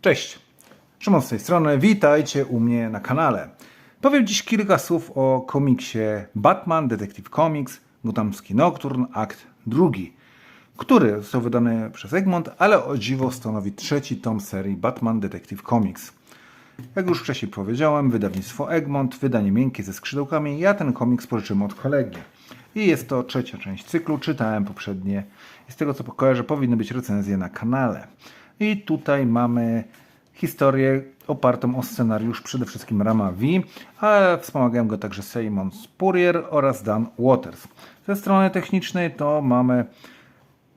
Cześć, Szymon z tej strony, witajcie u mnie na kanale. Powiem dziś kilka słów o komiksie Batman Detective Comics Gothamski Nocturne Akt drugi, który został wydany przez Egmont, ale o dziwo stanowi trzeci tom serii Batman Detective Comics. Jak już wcześniej powiedziałem, wydawnictwo Egmont, wydanie miękkie ze skrzydełkami. Ja ten komiks pożyczyłem od kolegi. I jest to trzecia część cyklu, czytałem poprzednie. I z tego co kojarzę, powinny być recenzje na kanale. I tutaj mamy historię opartą o scenariusz przede wszystkim Rama V, ale wspomagają go także Simon Spurrier oraz Dan Waters. Ze strony technicznej to mamy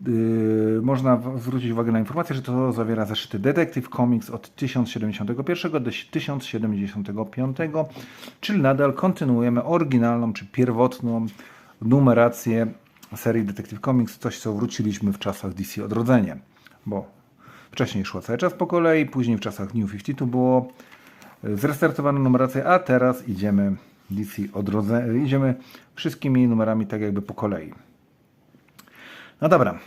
Yy, można zwrócić uwagę na informację, że to zawiera zeszyty Detective Comics od 1071 do 1075, czyli nadal kontynuujemy oryginalną czy pierwotną numerację serii Detective Comics, coś co wróciliśmy w czasach DC Odrodzenie, bo wcześniej szło cały czas po kolei, później w czasach New 52 było yy, zrestartowana numeracja, a teraz idziemy DC Odrodzenie, idziemy wszystkimi numerami tak jakby po kolei. No dobra.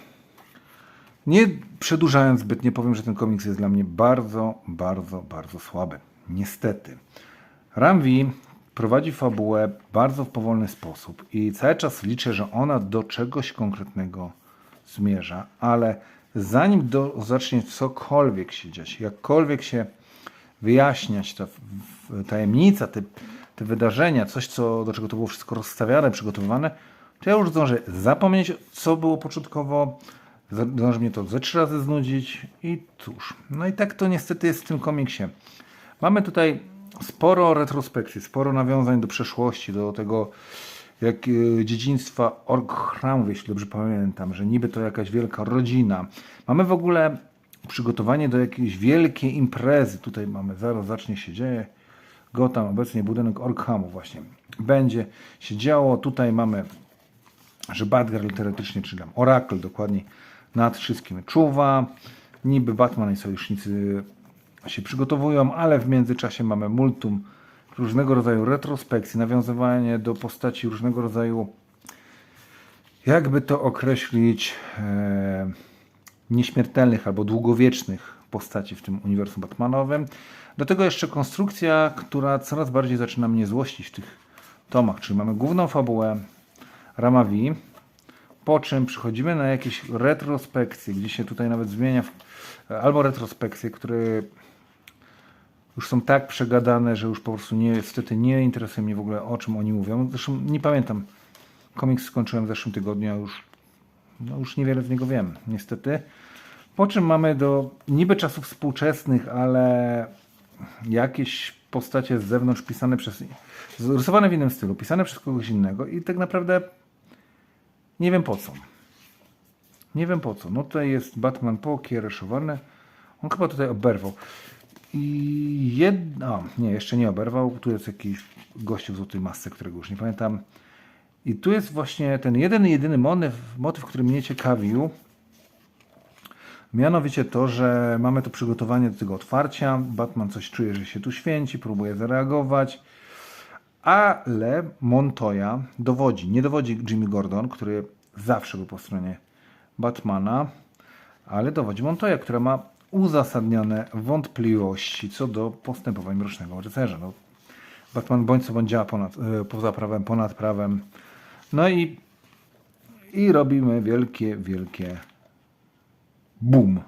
Nie przedłużając zbytnio, powiem, że ten komiks jest dla mnie bardzo, bardzo, bardzo słaby. Niestety. Ramvi prowadzi fabułę bardzo w powolny sposób i cały czas liczę, że ona do czegoś konkretnego zmierza, ale zanim do, zacznie cokolwiek się dziać, jakkolwiek się wyjaśniać ta tajemnica, te, te wydarzenia, coś, co, do czego to było wszystko rozstawiane, przygotowywane, to ja już zdążę zapomnieć, co było początkowo, zdąży mnie to ze trzy razy znudzić i cóż. No i tak to niestety jest w tym komiksie. Mamy tutaj sporo retrospekcji, sporo nawiązań do przeszłości, do tego jak e, dziedzictwa Orkhram, jeśli dobrze pamiętam, że niby to jakaś wielka rodzina. Mamy w ogóle przygotowanie do jakiejś wielkiej imprezy. Tutaj mamy, zaraz zacznie się dzieje. Gotham, obecnie budynek Orkhamu właśnie. Będzie się działo. Tutaj mamy, że Batgirl teoretycznie, czy tam Oracle dokładnie nad wszystkim czuwa. Niby Batman i sojusznicy się przygotowują, ale w międzyczasie mamy multum różnego rodzaju retrospekcji, nawiązywanie do postaci różnego rodzaju, jakby to określić, e, nieśmiertelnych albo długowiecznych postaci w tym uniwersum Batmanowym. Do tego jeszcze konstrukcja, która coraz bardziej zaczyna mnie złościć w tych tomach, czyli mamy główną fabułę Ramavi, po czym przechodzimy na jakieś retrospekcje, gdzie się tutaj nawet zmienia, albo retrospekcje, które już są tak przegadane, że już po prostu nie, niestety nie interesuje mnie w ogóle o czym oni mówią. Zresztą nie pamiętam. Komiks skończyłem w zeszłym tygodniu, a już, no już niewiele z niego wiem, niestety. Po czym mamy do niby czasów współczesnych, ale jakieś postacie z zewnątrz pisane przez. rysowane w innym stylu, pisane przez kogoś innego i tak naprawdę nie wiem po co. Nie wiem po co. No tutaj jest Batman pokiereszowany. On chyba tutaj oberwał. I jedna. Nie, jeszcze nie oberwał. Tu jest jakiś gościu w złotej masce, którego już nie pamiętam. I tu jest właśnie ten jeden, jedyny motyw, motyw który mnie ciekawił. Mianowicie to, że mamy to przygotowanie do tego otwarcia. Batman coś czuje, że się tu święci, próbuje zareagować. Ale Montoya dowodzi. Nie dowodzi Jimmy Gordon, który zawsze był po stronie Batmana, ale dowodzi Montoya, która ma uzasadnione wątpliwości co do postępowań Mrocznego Rycerza. No, Batman bądź co bądź działa ponad, e, poza prawem, ponad prawem. No i, i robimy wielkie, wielkie boom.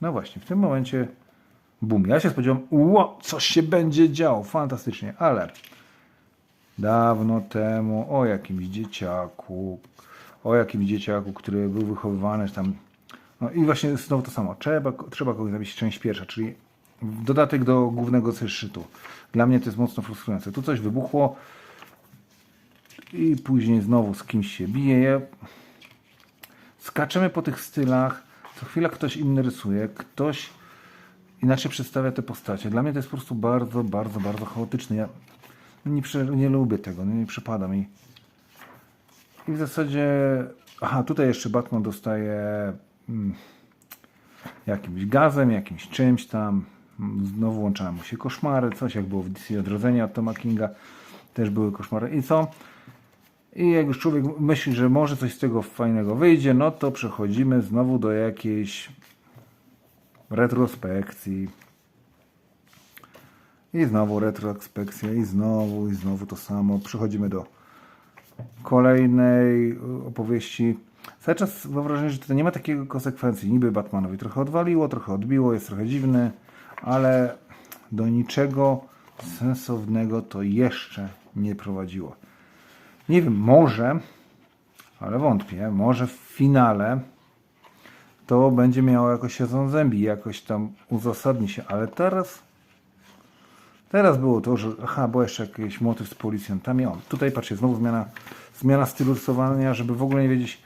No właśnie, w tym momencie boom. Ja się spodziewałem, ło, coś się będzie działo, fantastycznie, ale dawno temu o jakimś dzieciaku, o jakimś dzieciaku, który był wychowywany tam. No i właśnie znowu to samo. Trzeba, trzeba kogoś zabić część pierwsza, czyli dodatek do głównego zeszytu. Dla mnie to jest mocno frustrujące. Tu coś wybuchło i później znowu z kimś się bije. Skaczemy po tych stylach. Co chwila ktoś inny rysuje, ktoś inaczej przedstawia te postacie. Dla mnie to jest po prostu bardzo, bardzo, bardzo chaotyczne. Ja nie, prze, nie lubię tego, no nie przypada mi. I w zasadzie. Aha, tutaj jeszcze Batman dostaje jakimś gazem, jakimś czymś tam. Znowu włączają mu się koszmary, coś jak było w DC Odrodzenia od Toma Kinga. Też były koszmary. I co? I jak już człowiek myśli, że może coś z tego fajnego wyjdzie, no to przechodzimy znowu do jakiejś retrospekcji. I znowu retrospekcja, i znowu, i znowu to samo. Przechodzimy do kolejnej opowieści. Cały czas mam wrażenie, że to nie ma takiego konsekwencji. Niby Batmanowi trochę odwaliło, trochę odbiło, jest trochę dziwny, ale do niczego sensownego to jeszcze nie prowadziło. Nie wiem, może, ale wątpię, może w finale to będzie miało jakoś się zębi, jakoś tam uzasadni się, ale teraz Teraz było to, że aha, był jeszcze jakiś motyw z policjantami. O, tutaj patrzcie, znowu zmiana, zmiana stylu rysowania, żeby w ogóle nie wiedzieć,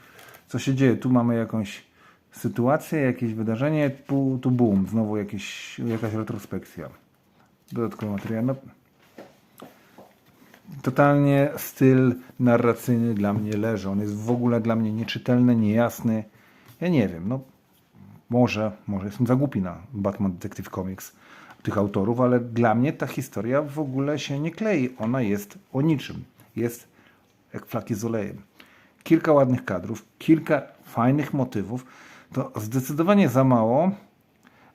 co się dzieje. Tu mamy jakąś sytuację, jakieś wydarzenie, tu, tu boom, znowu jakieś, jakaś retrospekcja. Dodatkowy materiał. No, totalnie styl narracyjny dla mnie leży. On jest w ogóle dla mnie nieczytelny, niejasny. Ja nie wiem, no może, może jestem za głupi na Batman Detective Comics tych autorów, ale dla mnie ta historia w ogóle się nie klei. Ona jest o niczym. Jest jak flaki z olejem. Kilka ładnych kadrów, kilka fajnych motywów. To zdecydowanie za mało,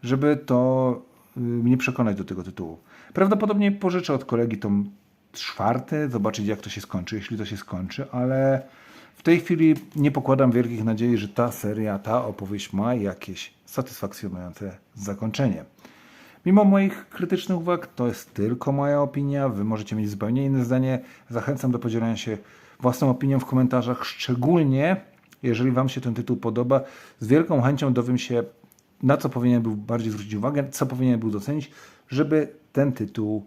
żeby to y, mnie przekonać do tego tytułu. Prawdopodobnie pożyczę od kolegi tom czwarty, zobaczyć jak to się skończy, jeśli to się skończy, ale w tej chwili nie pokładam wielkich nadziei, że ta seria, ta opowieść ma jakieś satysfakcjonujące zakończenie. Mimo moich krytycznych uwag, to jest tylko moja opinia. Wy możecie mieć zupełnie inne zdanie. Zachęcam do podzielenia się własną opinią w komentarzach, szczególnie jeżeli Wam się ten tytuł podoba. Z wielką chęcią dowiem się, na co powinien był bardziej zwrócić uwagę, co powinien był docenić, żeby ten tytuł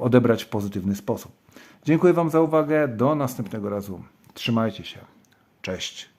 odebrać w pozytywny sposób. Dziękuję Wam za uwagę. Do następnego razu. Trzymajcie się. Cześć.